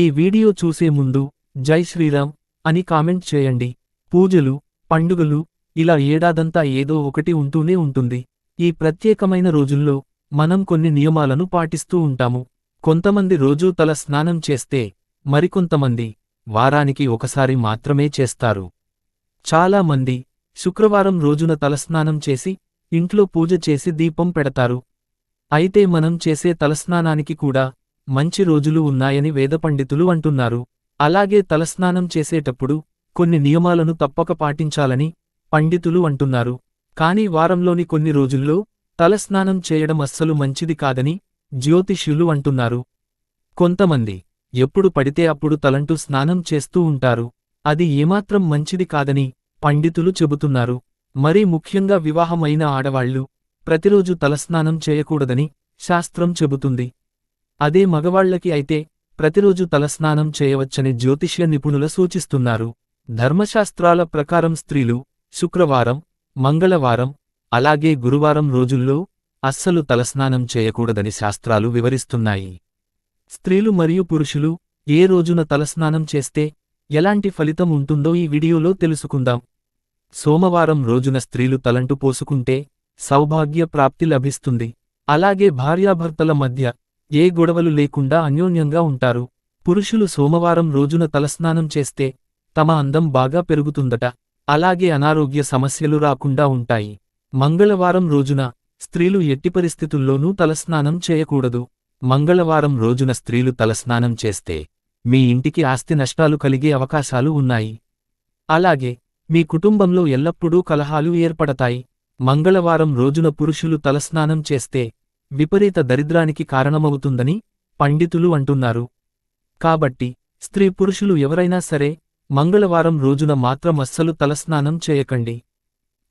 ఈ వీడియో చూసే ముందు జై శ్రీరామ్ అని కామెంట్ చేయండి. పూజలు పండుగలు ఇలా ఏడాదంతా ఏదో ఒకటి ఉంటూనే ఉంటుంది. ఈ ప్రత్యేకమైన రోజుల్లో మనం కొన్ని నియమాలను పాటిస్తూ ఉంటాము. కొంతమంది రోజూ తల స్నానం చేస్తే మరికొంతమంది వారానికి ఒకసారి మాత్రమే చేస్తారు. చాలా మంది శుక్రవారం రోజున తలస్నానం చేసి ఇంట్లో పూజ చేసి దీపం పెడతారు. అయితే మనం చేసే తలస్నానానికి కూడా మంచి రోజులు ఉన్నాయని వేద పండితులు అంటున్నారు. అలాగే తలస్నానం చేసేటప్పుడు కొన్ని నియమాలను తప్పక పాటించాలని పండితులు అంటున్నారు. కాని వారంలోని కొన్ని రోజుల్లో తలస్నానం చేయడం అస్సలు మంచిది కాదని జ్యోతిష్యులు అంటున్నారు. కొంతమంది ఎప్పుడు పడితే అప్పుడు తలంటూ స్నానం చేస్తూ ఉంటారు. అది ఏమాత్రం మంచిది కాదని పండితులు చెబుతున్నారు. మరీ ముఖ్యంగా వివాహమైన ఆడవాళ్ళు ప్రతిరోజు తలస్నానం చేయకూడదని శాస్త్రం చెబుతుంది. అదే మగవాళ్ళకి అయితే ప్రతిరోజు తలస్నానం చేయవచ్చని జ్యోతిష్య నిపుణుల సూచిస్తున్నారు. ధర్మశాస్త్రాల ప్రకారం స్త్రీలు శుక్రవారం మంగళవారం అలాగే గురువారం రోజుల్లో అస్సలు తలస్నానం చేయకూడదని శాస్త్రాలు వివరిస్తున్నాయి. స్త్రీలు మరియు పురుషులు ఏ రోజున తలస్నానం చేస్తే ఎలాంటి ఫలితం ఉంటుందో ఈ వీడియోలో తెలుసుకుందాం. సోమవారం రోజున స్త్రీలు తలంటు పోసుకుంటే సౌభాగ్య ప్రాప్తి లభిస్తుంది. అలాగే భార్యాభర్తల మధ్య ఏ గొడవలు లేకుండా అన్యోన్యంగా ఉంటారు. పురుషులు సోమవారం రోజున తలస్నానం చేస్తే తమ అందం బాగా పెరుగుతుందట. అలాగే అనారోగ్య సమస్యలు రాకుండా ఉంటాయి. మంగళవారం రోజున స్త్రీలు ఎట్టి పరిస్థితుల్లోనూ తలస్నానం చేయకూడదు. మంగళవారం రోజున స్త్రీలు తలస్నానం చేస్తే మీ ఇంటికి ఆస్తి నష్టాలు కలిగే అవకాశాలు ఉన్నాయి. అలాగే మీ కుటుంబంలో ఎల్లప్పుడూ కలహాలు ఏర్పడతాయి. మంగళవారం రోజున పురుషులు తలస్నానం చేస్తే విపరీత దరిద్రానికి కారణమవుతుందని పండితులు అంటున్నారు. కాబట్టి స్త్రీ పురుషులు ఎవరైనా సరే మంగళవారం రోజున మాత్రం అస్సలు తలస్నానం చేయకండి.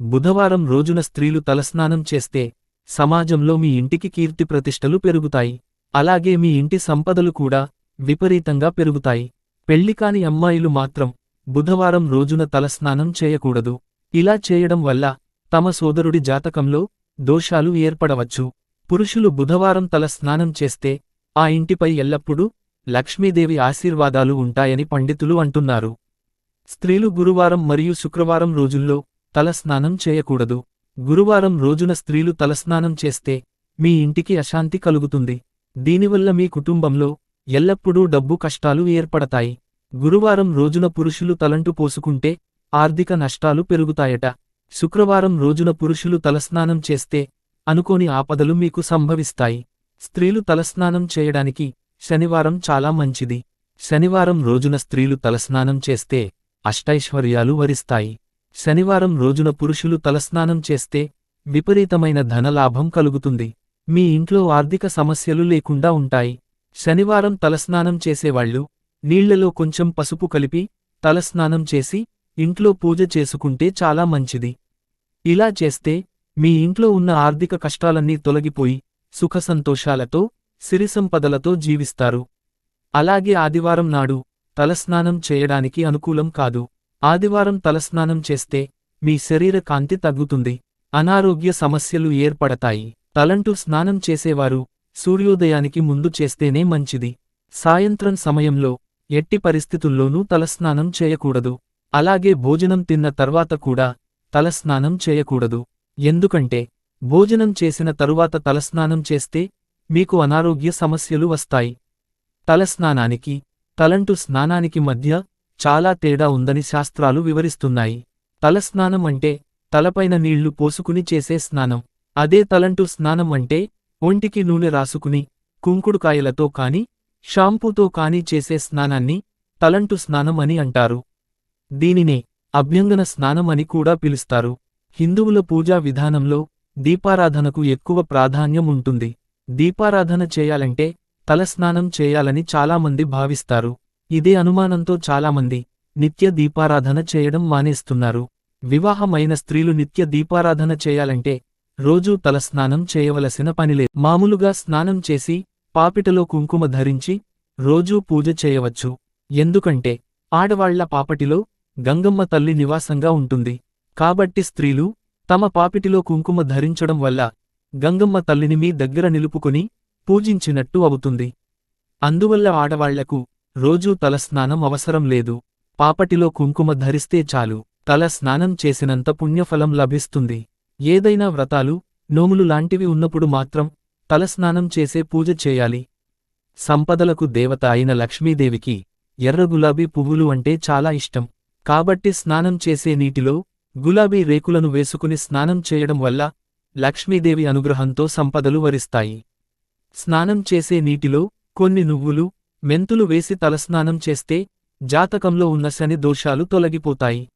బుధవారం రోజున స్త్రీలు తలస్నానం చేస్తే సమాజంలో మీ ఇంటికి కీర్తి ప్రతిష్టలు పెరుగుతాయి. అలాగే మీ ఇంటి సంపదలు కూడా విపరీతంగా పెరుగుతాయి. పెళ్ళికాని అమ్మాయిలు మాత్రం బుధవారం రోజున తలస్నానం చేయకూడదు. ఇలా చేయడం వల్ల తమ సోదరుడి జాతకంలో దోషాలు ఏర్పడవచ్చు. పురుషులు బుధవారం తలస్నానం చేస్తే ఆ ఇంటిపై ఎల్లప్పుడూ లక్ష్మీదేవి ఆశీర్వాదాలు ఉంటాయని పండితులు అంటున్నారు. స్త్రీలు గురువారం మరియు శుక్రవారం రోజుల్లో తలస్నానం చేయకూడదు. గురువారం రోజున స్త్రీలు తలస్నానం చేస్తే మీ ఇంటికి అశాంతి కలుగుతుంది. దీనివల్ల మీ కుటుంబంలో ఎల్లప్పుడూ డబ్బు కష్టాలు ఏర్పడతాయి. గురువారం రోజున పురుషులు తలంటు పోసుకుంటే ఆర్థిక నష్టాలు పెరుగుతాయట. శుక్రవారం రోజున పురుషులు తలస్నానం చేస్తే అనుకోని ఆపదలు మీకు సంభవిస్తాయి. స్త్రీలు తలస్నానం చేయడానికి శనివారం చాలా మంచిది. శనివారం రోజున స్త్రీలు తలస్నానం చేస్తే అష్టైశ్వర్యాలు వరిస్తాయి. శనివారం రోజున పురుషులు తలస్నానం చేస్తే విపరీతమైన ధనలాభం కలుగుతుంది. మీ ఇంట్లో ఆర్థిక సమస్యలు లేకుండా ఉంటాయి. శనివారం తలస్నానం చేసేవాళ్ళు నీళ్ళలో కొంచెం పసుపు కలిపి తలస్నానం చేసి ఇంట్లో పూజ చేసుకుంటే చాలా మంచిది. ఇలా చేస్తే మీ ఇంట్లో ఉన్న ఆర్థిక కష్టాలన్నీ తొలగిపోయి సుఖసంతోషాలతో సిరిసంపదలతో జీవిస్తారు. అలాగే ఆదివారం నాడు తలస్నానం చేయడానికి అనుకూలం కాదు. ఆదివారం తలస్నానం చేస్తే మీ శరీర కాంతి తగ్గుతుంది. అనారోగ్య సమస్యలు ఏర్పడతాయి. తలంటూ స్నానం చేసేవారు సూర్యోదయానికి ముందు చేస్తేనే మంచిది. సాయంత్రం సమయంలో ఎట్టి పరిస్థితుల్లోనూ తలస్నానం చేయకూడదు. అలాగే భోజనం తిన్న తర్వాత కూడా తలస్నానం చేయకూడదు. ఎందుకంటే భోజనం చేసిన తరువాత తలస్నానం చేస్తే మీకు అనారోగ్య సమస్యలు వస్తాయి. తలస్నానానికి తలంటు స్నానానికి మధ్య చాలా తేడా ఉందని శాస్త్రాలు వివరిస్తున్నాయి. తలస్నానం అంటే తలపైన నీళ్ళు పోసుకుని చేసే స్నానం. అదే తలంటు స్నానం అంటే ఒంటికి నూనె రాసుకుని కుంకుడుకాయలతో కాని షాంపూతో కాని చేసే స్నానాన్ని తలంటు స్నానం అని అంటారు. దీనినే అభ్యంగన స్నానం అని కూడా పిలుస్తారు. హిందువుల పూజా విధానంలో దీపారాధనకు ఎక్కువ ప్రాధాన్యం ఉంటుంది. దీపారాధన చేయాలంటే తలస్నానం చేయాలని చాలామంది భావిస్తారు. ఇదే అనుమానంతో చాలామంది నిత్య దీపారాధన చేయడం మానేస్తున్నారు. వివాహమైన స్త్రీలు నిత్య దీపారాధన చేయాలంటే రోజూ తలస్నానం చేయవలసిన పనిలే మామూలుగా స్నానం చేసి పాపిటలో కుంకుమ ధరించి రోజూ పూజ చేయవచ్చు. ఎందుకంటే ఆడవాళ్ళ పాపటిలో గంగమ్మ తల్లి నివాసంగా ఉంటుంది. కాబట్టి స్త్రీలు తమ పాపిటిలో కుంకుమ ధరించడం వల్ల గంగమ్మ తల్లిని మీ దగ్గర నిలుపుకుని పూజించినట్టు అవుతుంది. అందువల్ల ఆడవాళ్ళకు రోజూ తలస్నానం అవసరం లేదు. పాపటిలో కుంకుమ ధరిస్తే చాలు. తల స్నానం చేసినంత పుణ్యఫలం లభిస్తుంది. ఏదైనా వ్రతాలు నోములు లాంటివి ఉన్నప్పుడు మాత్రం తలస్నానం చేసే పూజ చేయాలి. సంపదలకు దేవత అయిన లక్ష్మీదేవికి ఎర్ర గులాబీ పువ్వులు అంటే చాలా ఇష్టం. కాబట్టి స్నానం చేసే నీటిలో గులాబీ రేకులను వేసుకుని స్నానం చేయడం వల్ల లక్ష్మీదేవి అనుగ్రహంతో సంపదలు వరిస్తాయి. స్నానం చేసే నీటిలో కొన్ని నువ్వులు మెంతులు వేసి తలస్నానం చేస్తే జాతకంలో ఉన్న శని దోషాలు తొలగిపోతాయి.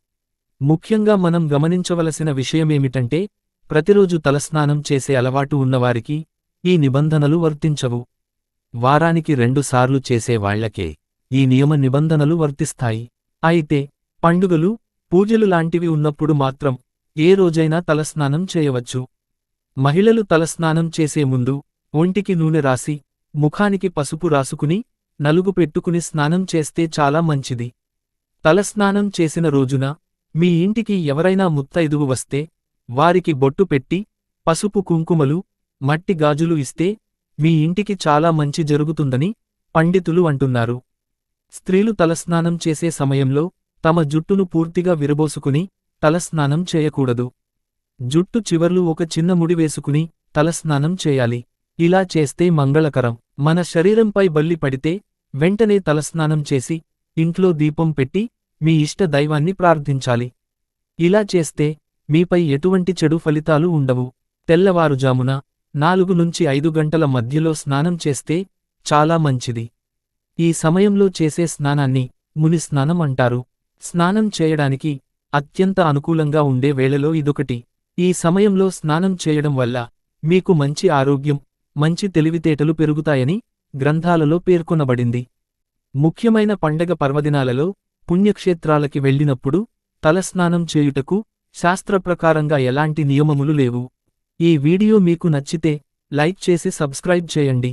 ముఖ్యంగా మనం గమనించవలసిన విషయమేమిటంటే ప్రతిరోజు తలస్నానం చేసే అలవాటు ఉన్నవారికి ఈ నిబంధనలు వర్తించవు. వారానికి రెండుసార్లు చేసేవాళ్ళకే ఈ నియమ నిబంధనలు వర్తిస్తాయి. అయితే పండుగలు పూజలు లాంటివి ఉన్నప్పుడు మాత్రం ఏ రోజైనా తలస్నానం చేయవచ్చు. మహిళలు తలస్నానం చేసే ముందు ఒంటికి నూనె రాసి ముఖానికి పసుపు రాసుకుని నలుగు పెట్టుకుని స్నానం చేస్తే చాలా మంచిది. తలస్నానం చేసిన రోజున మీ ఇంటికి ఎవరైనా ముత్తైదువు వస్తే వారికి బొట్టు పెట్టి పసుపు కుంకుమలు మట్టి గాజులు ఇస్తే మీ ఇంటికి చాలా మంచి జరుగుతుందని పండితులు అంటున్నారు. స్త్రీలు తలస్నానం చేసే సమయంలో తమ జుట్టును పూర్తిగా విరబోసుకుని తలస్నానం చేయకూడదు. జుట్టు చివర్లు ఒక చిన్న ముడి వేసుకుని తలస్నానం చేయాలి. ఇలా చేస్తే మంగళకరం. మన శరీరంపై బల్లి పడితే వెంటనే తలస్నానం చేసి ఇంట్లో దీపం పెట్టి మీ ఇష్ట దైవాన్ని ప్రార్థించాలి. ఇలా చేస్తే మీపై ఎటువంటి చెడు ఫలితాలు ఉండవు. తెల్లవారుజామున నాలుగు నుంచి ఐదు గంటల మధ్యలో స్నానం చేస్తే చాలా మంచిది. ఈ సమయంలో చేసే స్నానాన్ని ముని స్నానం అంటారు. స్నానం చేయడానికి అత్యంత అనుకూలంగా ఉండే వేళలో ఇదొకటి. ఈ సమయంలో స్నానం చేయడం వల్ల మీకు మంచి ఆరోగ్యం మంచి తెలివితేటలు పెరుగుతాయని గ్రంథాలలో పేర్కొనబడింది. ముఖ్యమైన పండగ పర్వదినాలలో పుణ్యక్షేత్రాలకి వెళ్ళినప్పుడు తలస్నానం చేయుటకు శాస్త్రప్రకారంగా ఎలాంటి నియమములు లేవు. ఈ వీడియో మీకు నచ్చితే లైక్ చేసి సబ్స్క్రైబ్ చేయండి.